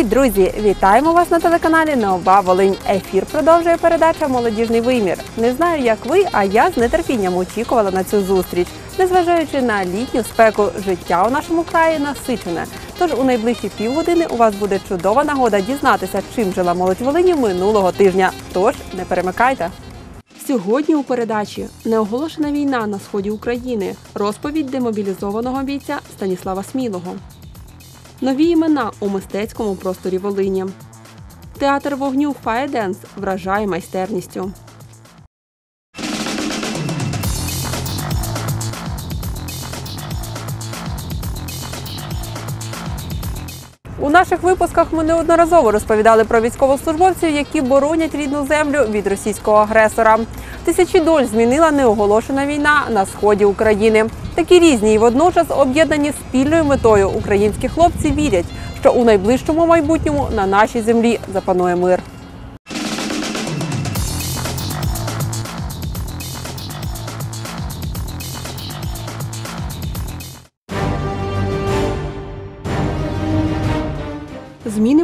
Привіт, друзі! Вітаємо вас на телеканалі Нова Волинь. Ефір продовжує передача Молодіжний вимір. Не знаю, як ви, а я з нетерпінням очікувала на цю зустріч. Незважаючи на літню спеку, життя у нашому краї насичене. Тож у найближчі півгодини у вас буде чудова нагода дізнатися, чим жила молодь Волині минулого тижня. Тож не перемикайте. Сьогодні у передачі неоголошена війна на сході України. Розповідь демобілізованого бійця Станіслава Смілого. Нові імена у мистецькому просторі Волині. Театр вогню Фаєденс вражає майстерністю. У наших випусках ми неодноразово розповідали про військовослужбовців, які боронять рідну землю від російського агресора. Тисячі доль змінила неоголошена війна на сході України. Такі різні і водночас об'єднані спільною метою українські хлопці вірять, що у найближчому майбутньому на нашій землі запанує мир.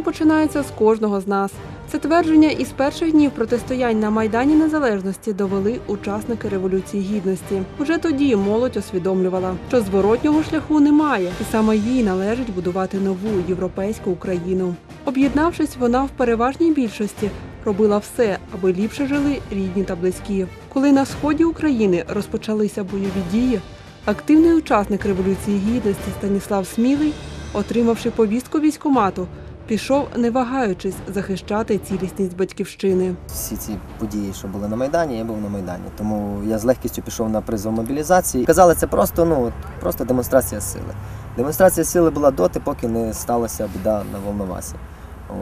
Зміни починаються з кожного з нас. Це твердження із перших днів протистоянь на Майдані Незалежності довели учасники Революції Гідності. Уже тоді молодь усвідомлювала, що зворотнього шляху немає, і саме їй належить будувати нову європейську Україну. Об'єднавшись, вона в переважній більшості робила все, аби ліпше жили рідні та близькі. Коли на сході України розпочалися бойові дії, активний учасник Революції Гідності Станіслав Смілий, отримавши повістку військомату, пішов, не вагаючись, захищати цілісність батьківщини. всі ці події, що були на Майдані, я був на Майдані. Тому я з легкістю пішов на призов мобілізації. Казали, це просто, ну, просто демонстрація сили. Демонстрація сили була доти, поки не сталася біда на Волновасі.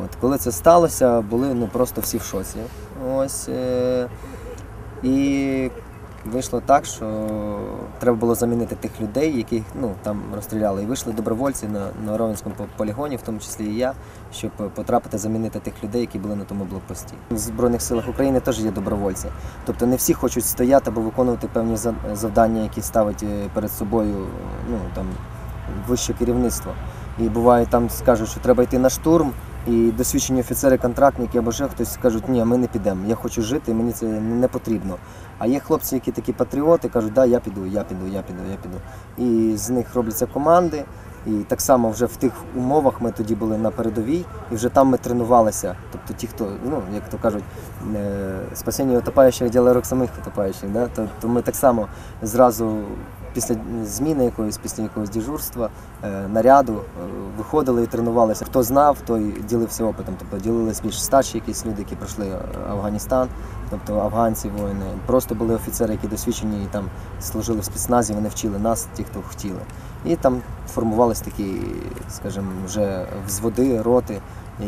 От, коли це сталося, були ну, просто всі в шоці. Ось, е- і вийшло так, що треба було замінити тих людей, яких ну, там розстріляли. І вийшли добровольці на, на Ровенському полігоні, в тому числі і я, щоб потрапити замінити тих людей, які були на тому блокпості. В Збройних силах України теж є добровольці. Тобто не всі хочуть стояти або виконувати певні за- завдання, які ставить е, перед собою ну, там, вище керівництво. І буває, там скажуть, що треба йти на штурм, і досвідчені офіцери, контрактники або ще хтось скажуть, ні, ми не підемо, я хочу жити, мені це не потрібно. А є хлопці, які такі патріоти, кажуть, да, я піду, я піду, я піду, я піду. І з них робляться команди. І так само вже в тих умовах ми тоді були на передовій, і вже там ми тренувалися. Тобто ті, хто, ну, як то кажуть, е, спасіння утопаючих діло самих утопаючих. Да? То, то ми так само зразу після зміни якоїсь, після якогось дежурства, е, наряду е, виходили і тренувалися. Хто знав, той ділився опитом. Тобто ділились більш старші якісь люди, які пройшли е, Афганістан, тобто афганці, воїни. Просто були офіцери, які досвідчені і там служили в спецназі, вони вчили нас, ті, хто хотіли. І там формувались такі, скажімо, вже взводи, роти,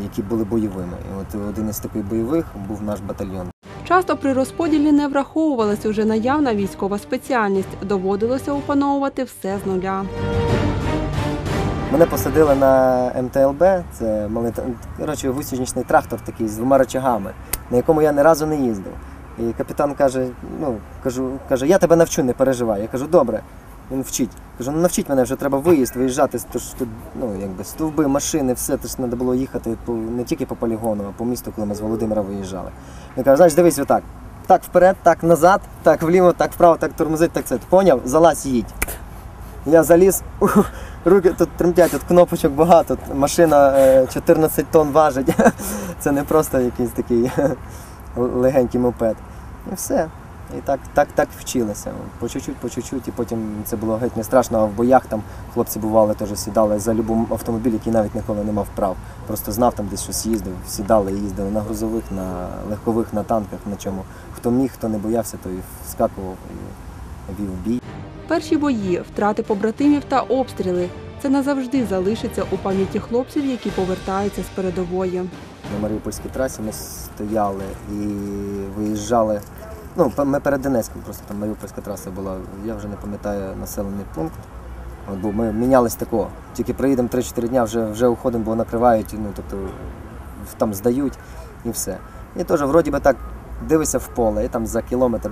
які були бойовими. І от один із таких бойових був наш батальйон. Часто при розподілі не враховувалася вже наявна військова спеціальність. Доводилося опановувати все з нуля. Мене посадили на МТЛБ, це малий коротше, гусеничний трактор такий з двома рычагами, на якому я ні разу не їздив. І капітан каже: ну, кажу, каже, я тебе навчу, не переживай. Я кажу, добре. Він вчить. Кажу, ну навчіть мене, вже треба виїзд, виїжджати, тож тут ну, якби, стовби, машини, все, тож треба було їхати по, не тільки по полігону, а по місту, коли ми з Володимира виїжджали. Він каже, знаєш, дивись отак. Так вперед, так назад, так вліво, так вправо, так тормозить, так це. Поняв? Залазь, їдь. Я заліз, руки тут тремтять, тут кнопочок багато, машина е, 14 тонн важить. Це не просто якийсь такий легенький мопед. І все. І так, так, так вчилися. По чуть-чуть, по чуть-чуть, і потім це було геть не страшно, а в боях там хлопці бували, теж сідали за любим автомобіль, який навіть ніколи не мав прав. Просто знав там десь щось їздив, сідали і їздили на грузових, на легкових, на танках, на чому. Хто міг, хто не боявся, той вскакував і вів бій. Перші бої, втрати побратимів та обстріли це назавжди залишиться у пам'яті хлопців, які повертаються з передової. на Маріупольській трасі ми стояли і виїжджали. Ну, ми перед Донецьком, просто там Маріупольська траса була. Я вже не пам'ятаю населений пункт. От, бо ми мінялись такого. Тільки приїдемо 3-4 дня, вже, вже уходимо, бо накривають, ну, тобто там здають і все. І теж вроді би так дивишся в поле, і там за кілометр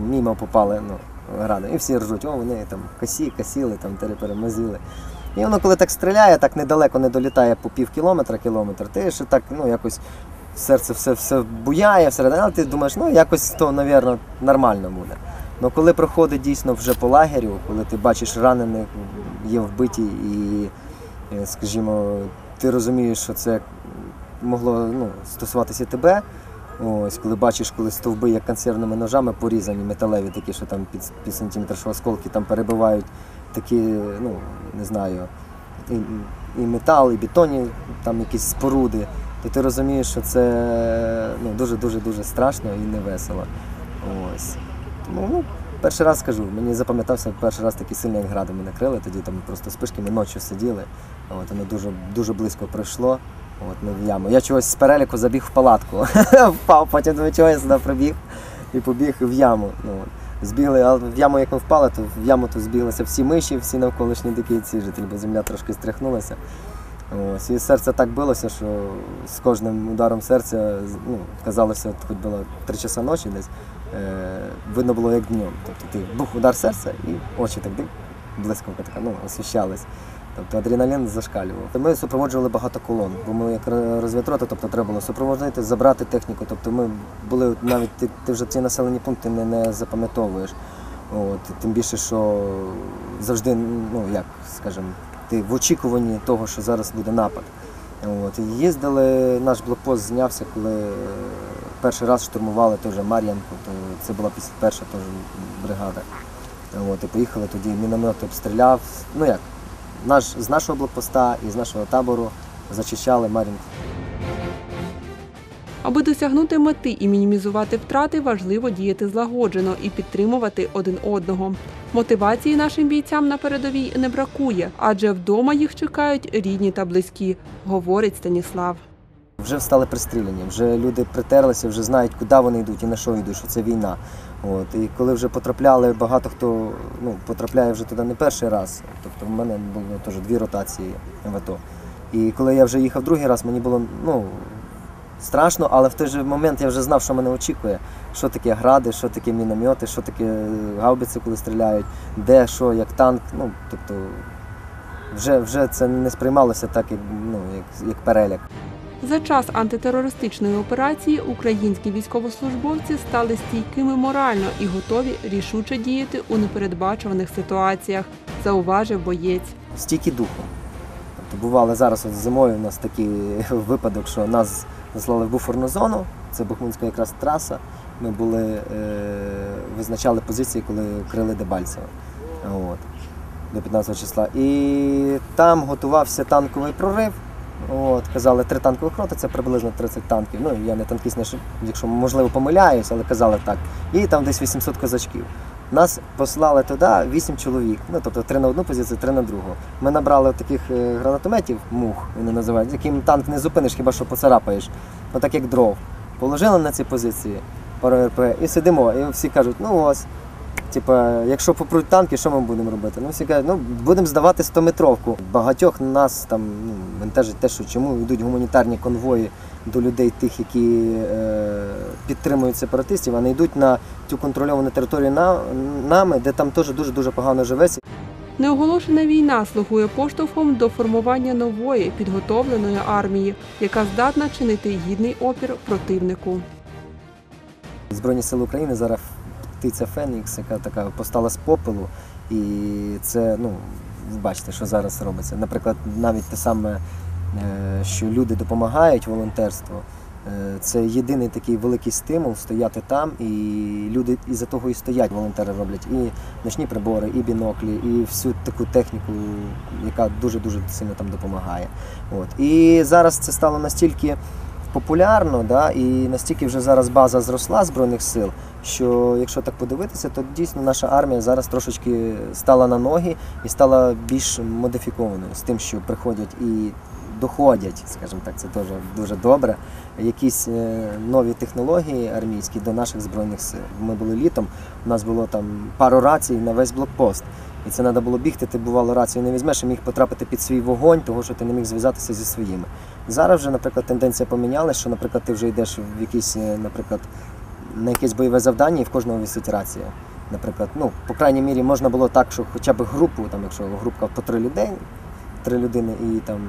мімо попали ну, гради. І всі ржуть, о, вони там косі, косіли, там перемазили. І воно, коли так стріляє, так недалеко не долітає по пів кілометра, кілометр, ти ще так, ну якось серце все, все буяє всередині, але ти думаєш, ну якось то, мабуть, нормально буде. Ну коли проходить дійсно вже по лагерю, коли ти бачиш ранених, є вбиті, і, е, скажімо, ти розумієш, що це могло ну, стосуватися тебе. Ось, коли бачиш, коли стовби як консервними ножами порізані, металеві такі, що там під, під сантиметр, що осколки там перебивають такі, ну, не знаю, і, і метал, і бетонні там якісь споруди, то ти розумієш, що це ну, дуже-дуже дуже страшно і невесело. Ось. Тому ну, перший раз скажу, мені запам'ятався перший раз такий сильний як градами накрили, тоді там просто спишки ми ночі сиділи. От, воно дуже, дуже близько пройшло. От, ми в яму. Я чогось з переліку забіг в палатку. Впав, потім думаю, чого я сюди прибіг і побіг в яму. Ну, збігли, але в яму, як ми впали, то в яму то збіглися всі миші, всі навколишні дикі ці жителі, бо земля трошки стряхнулася. Ось, і серце так билося, що з кожним ударом серця ну, казалося, хоч було три часа ночі десь, е, видно було як днем. Тобто ти бух удар серця і очі так блискавка така, ну, освіщались. Тобто адреналін зашкалював. Ми супроводжували багато колон, бо ми як розвідрота, тобто треба було супроводжувати, забрати техніку. Тобто ми були навіть ти, ти вже ці населені пункти не, не запам'ятовуєш. От, тим більше, що завжди, ну як скажімо, ти в очікуванні того, що зараз буде напад. От, їздили, наш блокпост знявся, коли е, перший раз штурмували теж Мар'янку, то це була перша теж бригада. От, і поїхали тоді, міномет обстріляв. Ну як, наш, з нашого блокпоста і з нашого табору зачищали Мар'їнку. Аби досягнути мети і мінімізувати втрати, важливо діяти злагоджено і підтримувати один одного. Мотивації нашим бійцям на передовій не бракує, адже вдома їх чекають рідні та близькі, говорить Станіслав. Вже стали пристріляні, вже люди притерлися, вже знають, куди вони йдуть і на що йдуть, що це війна. От. І коли вже потрапляли, багато хто ну, потрапляє вже туди не перший раз. Тобто в мене було теж дві ротації в АТО. І коли я вже їхав другий раз, мені було ну, страшно, але в той же момент я вже знав, що мене очікує. Що таке гради, що таке міномети, що таке гаубиці, коли стріляють, де, що, як танк. Ну, тобто вже, вже це не сприймалося так, як, ну, як, як переляк. За час антитерористичної операції українські військовослужбовці стали стійкими морально і готові рішуче діяти у непередбачуваних ситуаціях, зауважив боєць. стійкі духом. Тобто бували зараз от зимою у нас такий випадок, що нас заслали в буферну зону, це Бахмутська якраз траса. Ми були, е, визначали позиції, коли крили Дебальцево. От, до 15 числа. І там готувався танковий прорив. От, казали, три танкових роти, це приблизно 30 танків. Ну, я не танкіст, якщо можливо помиляюсь, але казали так. І там десь 800 козачків. Нас послали туди 8 чоловік, ну тобто три на одну позицію, три на другу. Ми набрали таких е, гранатометів, мух, вони називають, яким танк не зупиниш, хіба що поцарапаєш, отак як дров. Положили на ці позиції РП і сидимо. І всі кажуть, ну ось. Типа, якщо попруть танки, що ми будемо робити? Ну, всі кажуть, ну будемо здавати 100-метровку. Багатьох нас там ну, бентежить те, що чому йдуть гуманітарні конвої до людей, тих, які е, підтримують сепаратистів, а не йдуть на цю контрольовану територію на, нами, де там теж дуже дуже погано живеться. Неоголошена війна слугує поштовхом до формування нової підготовленої армії, яка здатна чинити гідний опір противнику. Збройні сили України зараз птиця Фенікс, яка така постала з попелу. І це, ну, ви бачите, що зараз робиться. Наприклад, навіть те саме, е, що люди допомагають волонтерству. е, Це єдиний такий великий стимул стояти там, і люди із-за того і стоять, волонтери роблять і ночні прибори, і біноклі, і всю таку техніку, яка дуже-дуже сильно там допомагає. От. І зараз це стало настільки популярно, да, і настільки вже зараз база зросла Збройних сил, що якщо так подивитися, то дійсно наша армія зараз трошечки стала на ноги і стала більш модифікованою з тим, що приходять і доходять, скажімо так, це теж дуже добре. Якісь е, нові технології армійські до наших збройних сил. Ми були літом, у нас було там пару рацій на весь блокпост. І це треба було бігти, ти бувало рацію не візьмеш і міг потрапити під свій вогонь, того що ти не міг зв'язатися зі своїми. Зараз вже, наприклад, тенденція помінялася, що, наприклад, ти вже йдеш в якийсь, е, наприклад, на якесь бойове завдання, і в кожного висить рація. Наприклад, ну, по крайній мірі, можна було так, що хоча б групу, там, якщо групка по три людей, три людини і там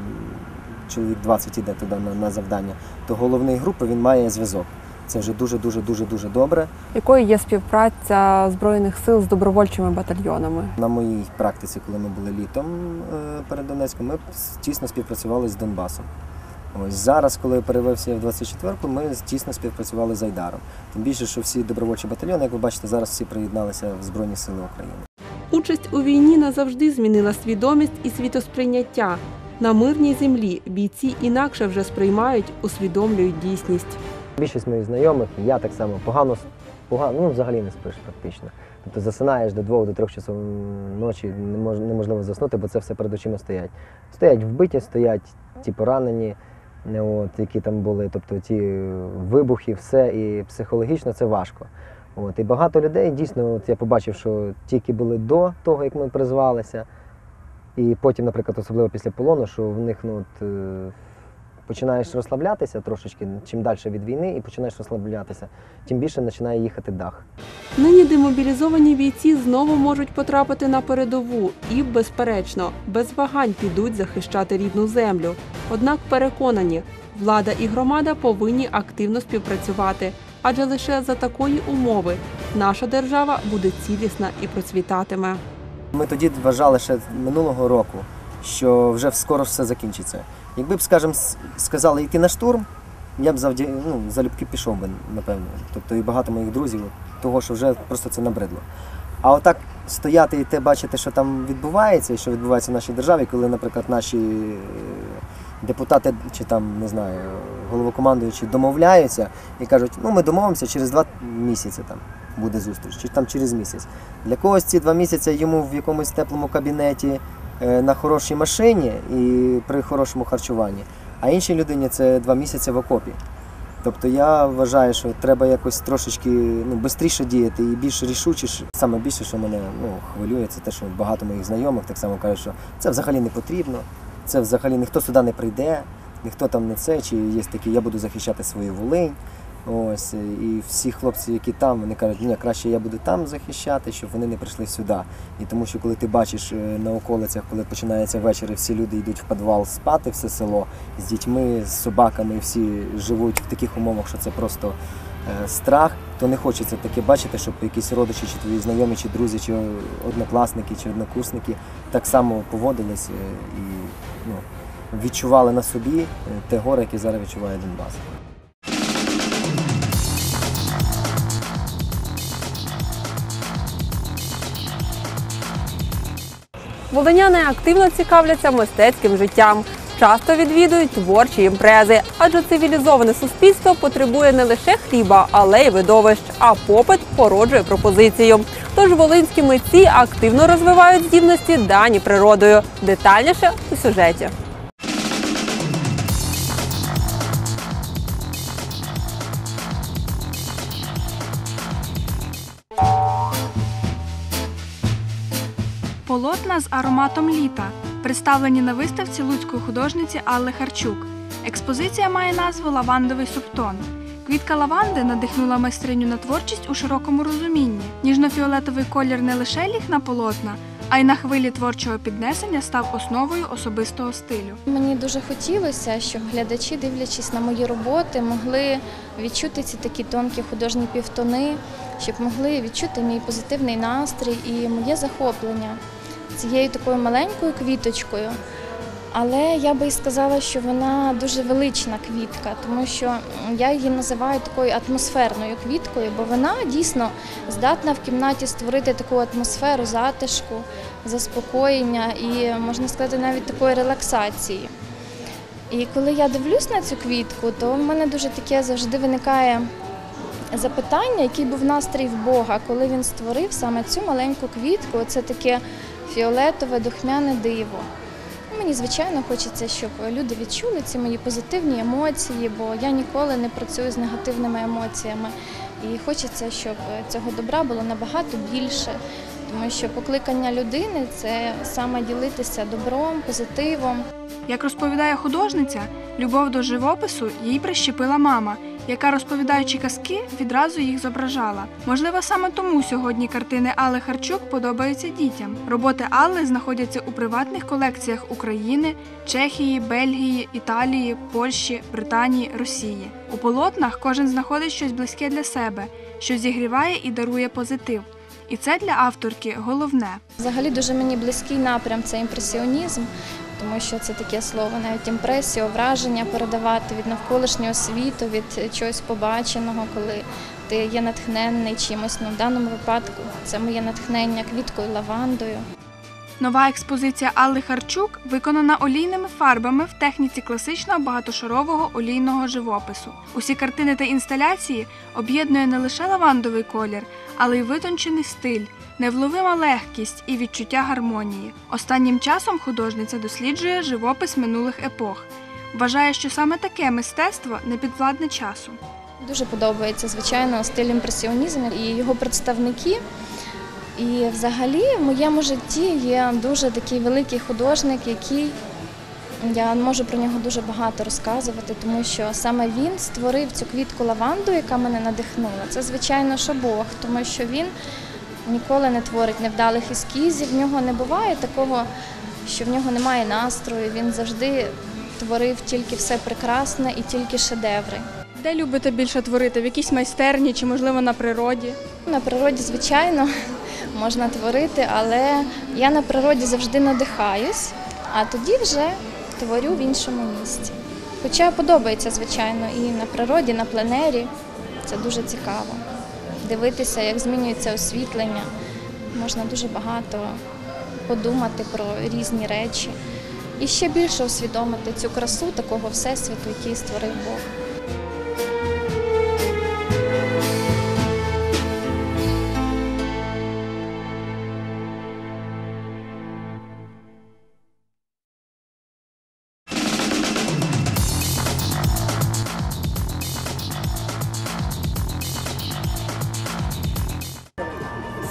чоловік 20 іде туди на, на завдання, то головний групи він має зв'язок. Це вже дуже дуже дуже дуже добре. Якою є співпраця збройних сил з добровольчими батальйонами? На моїй практиці, коли ми були літом е, перед Донецьком, ми тісно співпрацювали з Донбасом. Ось зараз, коли я перевився в 24-ку, ми тісно співпрацювали з Айдаром. Тим більше, що всі добровольчі батальйони, як ви бачите, зараз всі приєдналися в Збройні Сили України. Участь у війні назавжди змінила свідомість і світосприйняття. На мирній землі бійці інакше вже сприймають, усвідомлюють дійсність. Більшість моїх знайомих, я так само погано, погано ну взагалі не спиш практично. Тобто засинаєш до двох, до трьох часов ночі, не мож- неможливо заснути, бо це все перед очима стоять. Стоять вбиті, стоять ті поранені, не от, які там були, тобто ті вибухи, все, і психологічно це важко. От, і багато людей дійсно, от я побачив, що ті, які були до того, як ми призвалися, і потім, наприклад, особливо після полону, що в них ну, от, е, починаєш розслаблятися трошечки, чим далі від війни, і починаєш розслаблятися, тим більше починає їхати дах. Нині демобілізовані бійці знову можуть потрапити на передову і, безперечно, без вагань підуть захищати рідну землю. Однак переконані, влада і громада повинні активно співпрацювати, адже лише за такої умови наша держава буде цілісна і процвітатиме. Ми тоді вважали ще минулого року, що вже скоро все закінчиться. Якби б, скажімо, сказали йти на штурм, я б завді... ну, залюбки пішов би, напевно. Тобто і багато моїх друзів, того, що вже просто це набридло. А отак стояти і те бачити, що там відбувається, і що відбувається в нашій державі, коли, наприклад, наші е, депутати чи там, не знаю, головокомандуючі домовляються і кажуть, ну ми домовимося через два місяці там буде зустріч, чи там через місяць. Для когось ці два місяці йому в якомусь теплому кабінеті е, на хорошій машині і при хорошому харчуванні, а іншій людині це два місяці в окопі. Тобто я вважаю, що треба якось трошечки ну, швидше діяти і більш рішучіше. Саме більше, що мене ну, хвилює, це те, що багато моїх знайомих так само кажуть, що це взагалі не потрібно, це взагалі ніхто сюди не прийде, ніхто там не це, чи є такі, я буду захищати свою Волинь. Ось і всі хлопці, які там, вони кажуть, ні, краще я буду там захищати, щоб вони не прийшли сюди. І тому що коли ти бачиш е, на околицях, коли починається вечір, і всі люди йдуть в підвал спати, все село з дітьми, з собаками, всі живуть в таких умовах, що це просто е, страх, то не хочеться таке бачити, щоб якісь родичі, чи твої знайомі, чи друзі, чи однокласники, чи однокурсники так само поводились е, і ну, відчували на собі е, те горе, яке зараз відчуває Донбас. Волиняни активно цікавляться мистецьким життям. Часто відвідують творчі імпрези, адже цивілізоване суспільство потребує не лише хліба, але й видовищ. А попит породжує пропозицію. Тож волинські митці активно розвивають здібності дані природою. Детальніше у сюжеті. Полотна з ароматом літа представлені на виставці луцької художниці Алли Харчук. Експозиція має назву Лавандовий субтон. Квітка лаванди надихнула майстриню на творчість у широкому розумінні. Ніжно-фіолетовий колір не лише ліг на полотна, а й на хвилі творчого піднесення став основою особистого стилю. Мені дуже хотілося, щоб глядачі, дивлячись на мої роботи, могли відчути ці такі тонкі художні півтони, щоб могли відчути мій позитивний настрій і моє захоплення цією такою маленькою квіточкою. Але я би і сказала, що вона дуже велична квітка, тому що я її називаю такою атмосферною квіткою, бо вона дійсно здатна в кімнаті створити таку атмосферу затишку, заспокоєння і, можна сказати, навіть такої релаксації. І коли я дивлюсь на цю квітку, то в мене дуже таке завжди виникає запитання, який був настрій в Бога, коли він створив саме цю маленьку квітку, це таке фіолетове духмяне диво. Ну, Мені, звичайно, хочеться, щоб люди відчули ці мої позитивні емоції, бо я ніколи не працюю з негативними емоціями. І хочеться, щоб цього добра було набагато більше, тому що покликання людини це саме ділитися добром, позитивом. Як розповідає художниця, любов до живопису їй прищепила мама, яка, розповідаючи казки, відразу їх зображала. Можливо, саме тому сьогодні картини Алли Харчук подобаються дітям. Роботи Алли знаходяться у приватних колекціях України, Чехії, Бельгії, Італії, Польщі, Британії, Росії. У полотнах кожен знаходить щось близьке для себе, що зігріває і дарує позитив. І це для авторки головне. Взагалі дуже мені близький напрям це імпресіонізм, тому що це таке слово, навіть імпресію, враження передавати від навколишнього світу, від чогось побаченого, коли ти є натхненний чимось. Ну, в даному випадку це моє натхнення квіткою лавандою. Нова експозиція Алли Харчук виконана олійними фарбами в техніці класичного багатошарового олійного живопису. Усі картини та інсталяції об'єднує не лише лавандовий колір, але й витончений стиль, невловима легкість і відчуття гармонії. Останнім часом художниця досліджує живопис минулих епох. Вважає, що саме таке мистецтво не підвладне часу. Дуже подобається, звичайно, стиль імпресіонізму і його представники. І взагалі в моєму житті є дуже такий великий художник, який я можу про нього дуже багато розказувати, тому що саме він створив цю квітку лаванду, яка мене надихнула. Це, звичайно, що Бог, тому що він ніколи не творить невдалих ескізів. В нього не буває такого, що в нього немає настрою. Він завжди творив тільки все прекрасне і тільки шедеври. Де любите більше творити? В якійсь майстерні чи, можливо, на природі? На природі, звичайно, можна творити, але я на природі завжди надихаюсь, а тоді вже творю в іншому місці. Хоча подобається, звичайно, і на природі, і на пленері. Це дуже цікаво. Дивитися, як змінюється освітлення. Можна дуже багато подумати про різні речі. І ще більше усвідомити цю красу такого всесвіту, який створив Бог.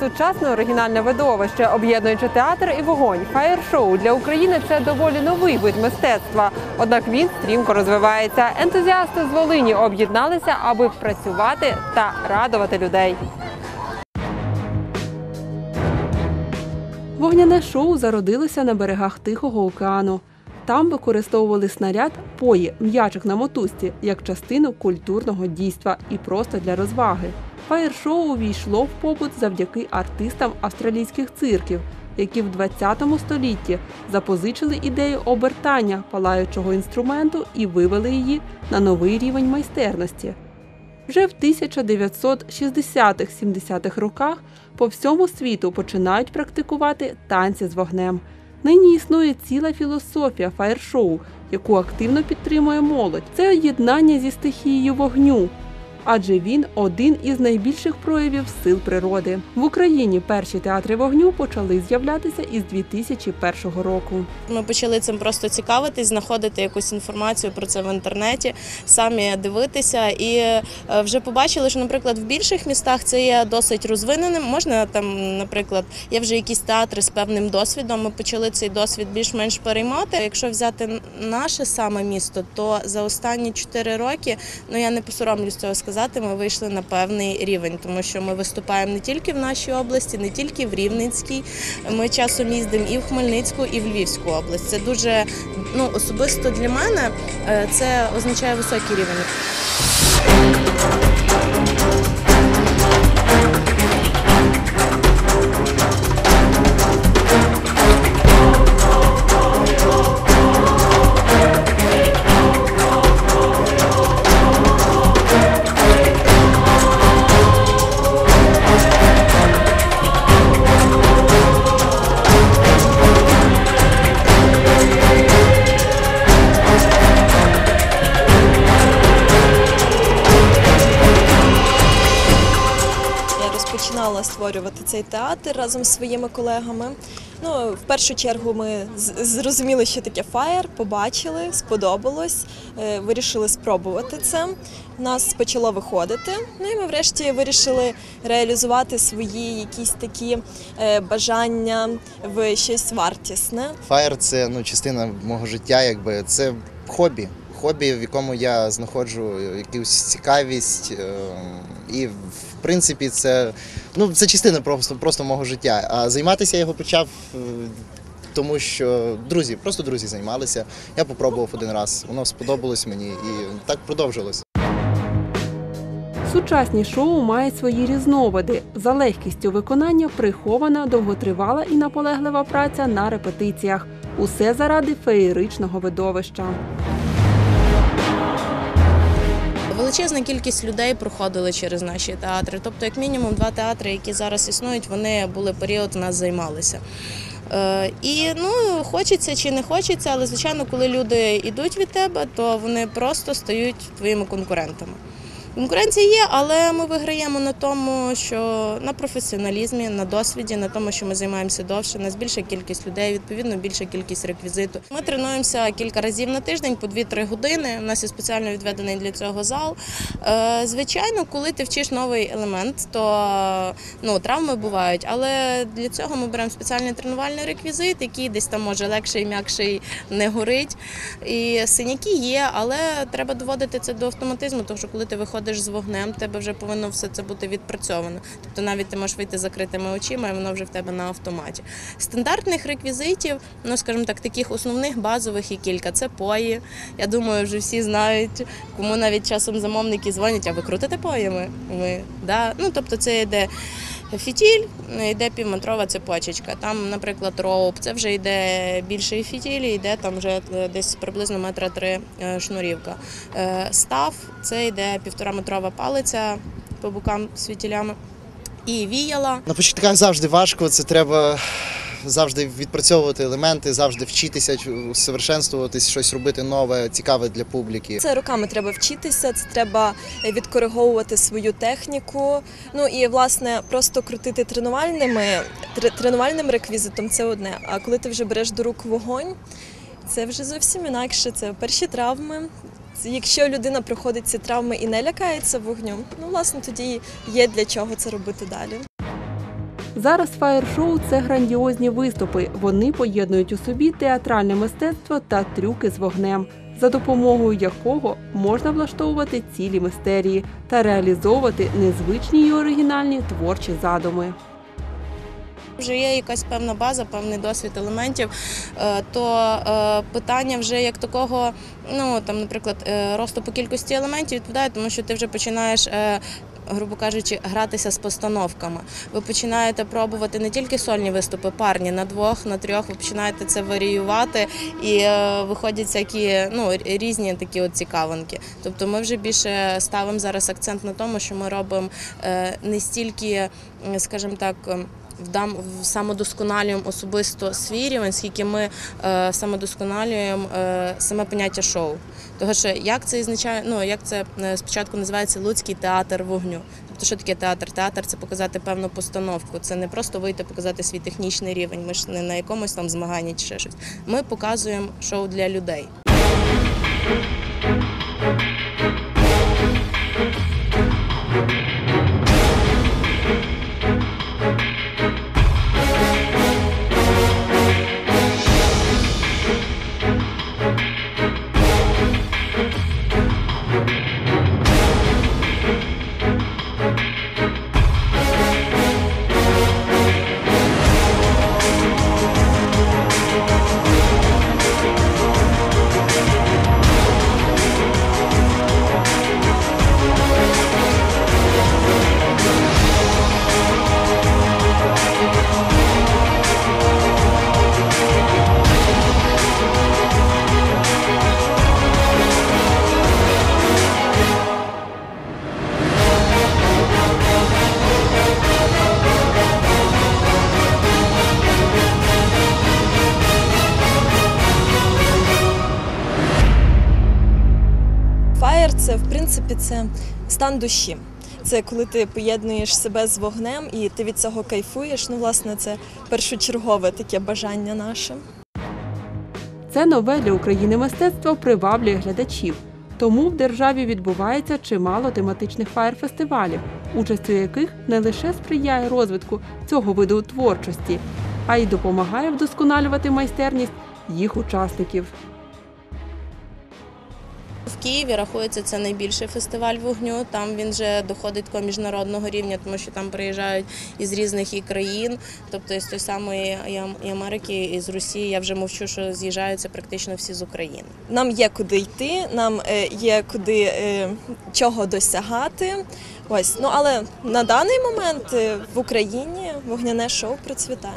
Сучасне оригінальне видовище, об'єднуючи театр і вогонь. Фаєр-шоу для України це доволі новий вид мистецтва. Однак він стрімко розвивається. Ентузіасти з Волині об'єдналися, аби працювати та радувати людей. Вогняне шоу зародилося на берегах Тихого океану. Там використовували снаряд пої, м'ячик на мотузці, як частину культурного дійства і просто для розваги. Фаєр-шоу увійшло в побут завдяки артистам австралійських цирків, які в 20 столітті запозичили ідею обертання палаючого інструменту і вивели її на новий рівень майстерності. Вже в 1960-70-х роках по всьому світу починають практикувати танці з вогнем. Нині існує ціла філософія фаєр-шоу, яку активно підтримує молодь. Це єднання зі стихією вогню. Адже він один із найбільших проявів сил природи. В Україні перші театри вогню почали з'являтися із 2001 року. Ми почали цим просто цікавитись, знаходити якусь інформацію про це в інтернеті, самі дивитися. І е, вже побачили, що, наприклад, в більших містах це є досить розвиненим. Можна там, наприклад, є вже якісь театри з певним досвідом. Ми почали цей досвід більш-менш переймати. Якщо взяти наше саме місто, то за останні 4 роки, ну я не посоромлюсь цього сказати, ми вийшли на певний рівень, тому що ми виступаємо не тільки в нашій області, не тільки в Рівненській. Ми часом їздимо і в Хмельницьку, і в Львівську область. Це дуже ну особисто для мене е, це означає високий рівень. Цей театр разом з своїми колегами. Ну, в першу чергу ми зрозуміли, що таке фаєр, побачили, сподобалось, е, вирішили спробувати це. У нас почало виходити. Ну і ми врешті вирішили реалізувати свої якісь такі е, бажання в щось вартісне. Фаєр це ну, частина мого життя, якби це хобі. хобі, в якому я знаходжу якусь цікавість. е, І принципі, це, ну, це частина просто, просто мого життя. А займатися я його почав. е, Тому що друзі, просто друзі займалися. Я попробував один раз, воно сподобалось мені і так продовжилось. Сучасні шоу мають свої різновиди. За легкістю виконання прихована, довготривала і наполеглива праця на репетиціях. Усе заради феєричного видовища. Величезна кількість людей проходили через наші театри. Тобто, як мінімум, два театри, які зараз існують, вони були період в нас займалися. Е, і ну хочеться чи не хочеться, але звичайно, коли люди йдуть від тебе, то вони просто стають твоїми конкурентами. Конкуренція є, але ми виграємо на тому, що на професіоналізмі, на досвіді, на тому, що ми займаємося довше. Нас більша кількість людей, відповідно, більша кількість реквізиту. Ми тренуємося кілька разів на тиждень по 2-3 години. У нас є спеціально відведений для цього зал. Е, Звичайно, коли ти вчиш новий елемент, то ну, травми бувають, але для цього ми беремо спеціальний тренувальний реквізит, який десь там може легший, м'якший не горить. І синяки є, але треба доводити це до автоматизму, тому що коли ти виходиш з вогнем, тебе вже повинно все це бути відпрацьовано. Тобто навіть ти можеш вийти закритими очима, і воно вже в тебе на автоматі. Стандартних реквізитів, ну скажімо так, таких основних базових і кілька. Це пої. Я думаю, вже всі знають, кому навіть часом замовники дзвонять, а ви крутите поями? Ми, да? Ну, тобто це йде фітіль, йде півметрова цепочечка. Там, наприклад, роуп, це вже йде більший фітіль, йде там вже десь приблизно метра три е, шнурівка. Е, Став це йде півтораметрова палиця по бокам з фітілями. І віяла. На початках завжди важко, це треба завжди відпрацьовувати елементи, завжди вчитися, совершенствуватись, щось робити нове, цікаве для публіки. Це роками треба вчитися, це треба відкориговувати свою техніку. Ну і власне просто крутити тренувальними тре- тренувальним реквізитом це одне. А коли ти вже береш до рук вогонь, це вже зовсім інакше. Це перші травми. Якщо людина проходить ці травми і не лякається вогню, ну власне тоді є для чого це робити далі. Зараз фаєр-шоу це грандіозні виступи. Вони поєднують у собі театральне мистецтво та трюки з вогнем, за допомогою якого можна влаштовувати цілі мистерії та реалізовувати незвичні й оригінальні творчі задуми. Вже є якась певна база, певний досвід елементів, е, то е, питання вже як такого, ну там, наприклад, е, росту по кількості елементів відповідає, тому що ти вже починаєш. Грубо кажучи, гратися з постановками. Ви починаєте пробувати не тільки сольні виступи, парні на двох, на трьох. Ви починаєте це варіювати, і е, виходять всякі ну різні такі от цікавинки. Тобто, ми вже більше ставимо зараз акцент на тому, що ми робимо е, не стільки, скажімо так. Вдам самодосконалюємо особисто свій рівень, скільки ми е, самодосконалюємо е, саме поняття шоу. Того що як це означає, ну як це е, спочатку називається Луцький театр вогню. Тобто, що таке театр? Театр це показати певну постановку. Це не просто вийти показати свій технічний рівень. Ми ж не на якомусь там змаганні чи ще щось. Ми показуємо шоу для людей. Це в принципі це стан душі. Це коли ти поєднуєш себе з вогнем і ти від цього кайфуєш. Ну, власне, це першочергове таке бажання наше. Це нове для України мистецтво приваблює глядачів. Тому в державі відбувається чимало тематичних фаєр-фестивалів, участь у яких не лише сприяє розвитку цього виду творчості, а й допомагає вдосконалювати майстерність їх учасників. В Києві рахується це найбільший фестиваль вогню. Там він вже доходить до міжнародного рівня, тому що там приїжджають із різних і країн, тобто з тої самої і Америки, і з Росії. Я вже мовчу, що з'їжджаються практично всі з України. Нам є куди йти, нам е, є куди е, чого досягати. Ось, ну але на даний момент е, в Україні вогняне шоу процвітає.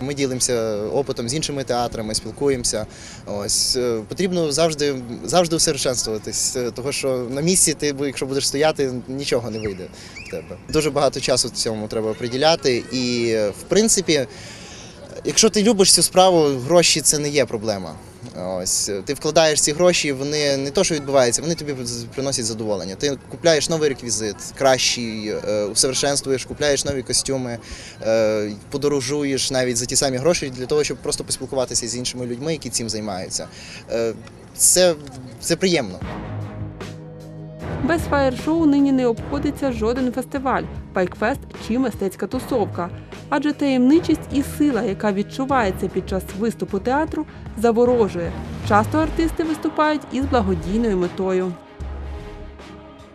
Ми ділимося опитом з іншими театрами, спілкуємося. Ось е, потрібно завжди завжди усовершенствуватись, тому того що на місці ти, якщо будеш стояти, нічого не вийде в тебе. Дуже багато часу цьому треба приділяти. І е, в принципі, якщо ти любиш цю справу, гроші це не є проблема. Ось ти вкладаєш ці гроші, вони не то, що відбувається, вони тобі приносять задоволення. Ти купляєш новий реквізит, кращий, е, усовершенствуєш, купляєш нові костюми, е, подорожуєш навіть за ті самі гроші для того, щоб просто поспілкуватися з іншими людьми, які цим займаються. Е, Це, це приємно. Без фаєр-шоу нині не обходиться жоден фестиваль, байкфест чи мистецька тусовка. Адже таємничість і сила, яка відчувається під час виступу театру, заворожує. Часто артисти виступають із благодійною метою.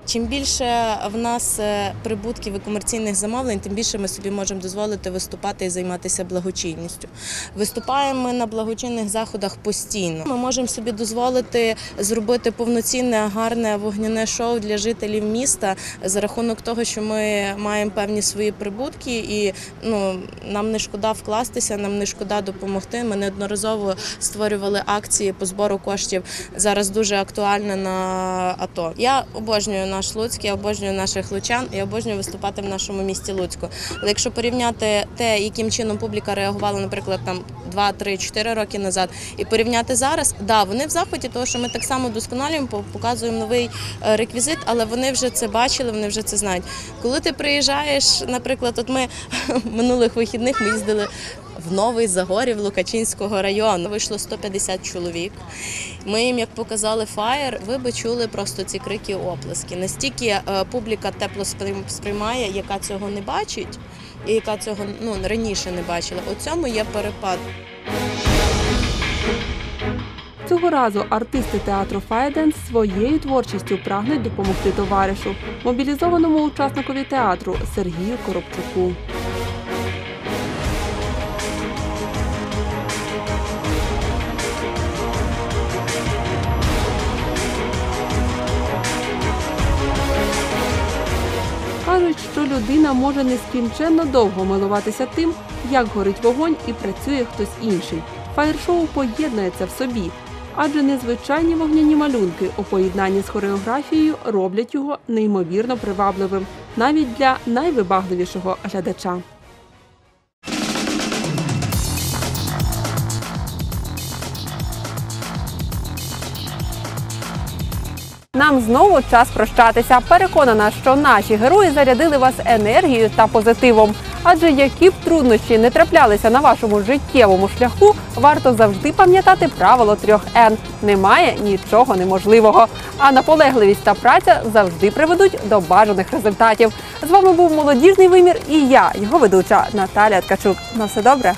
Чим більше в нас е, прибутків і комерційних замовлень, тим більше ми собі можемо дозволити виступати і займатися благочинністю. Виступаємо ми на благочинних заходах постійно. Ми можемо собі дозволити зробити повноцінне гарне вогняне шоу для жителів міста за рахунок того, що ми маємо певні свої прибутки, і ну нам не шкода вкластися, нам не шкода допомогти. Ми неодноразово створювали акції по збору коштів. Зараз дуже актуальне на АТО. Я обожнюю наш Луцьк, я обожнюю наших лучан, я обожнюю виступати в нашому місті Луцьку. Але якщо порівняти те, яким чином публіка реагувала, наприклад, там 2, 3, 4 роки назад, і порівняти зараз, да, вони в захваті, тому що ми так само досконалюємо, показуємо новий е, реквізит, але вони вже це бачили, вони вже це знають. Коли ти приїжджаєш, наприклад, от ми минулих вихідних ми їздили в Новий Загорів Лукачинського району. Вийшло 150 чоловік. Ми їм, як показали фаєр, ви би чули просто ці крики оплески. Настільки е, публіка тепло сприйм- сприймає, яка цього не бачить, і яка цього ну, раніше не бачила. У цьому є перепад. Цього разу артисти театру Файденс своєю творчістю прагнуть допомогти товаришу, мобілізованому учасникові театру Сергію Коробчуку. Людина може нескінченно довго милуватися тим, як горить вогонь і працює хтось інший. Фаєр-шоу поєднується в собі, адже незвичайні вогняні малюнки у поєднанні з хореографією роблять його неймовірно привабливим навіть для найвибагливішого глядача. Нам знову час прощатися. Переконана, що наші герої зарядили вас енергією та позитивом. Адже які б труднощі не траплялися на вашому життєвому шляху, варто завжди пам'ятати правило трьох Н: немає нічого неможливого. А наполегливість та праця завжди приведуть до бажаних результатів. З вами був молодіжний вимір і я, його ведуча Наталія Ткачук. На все добре.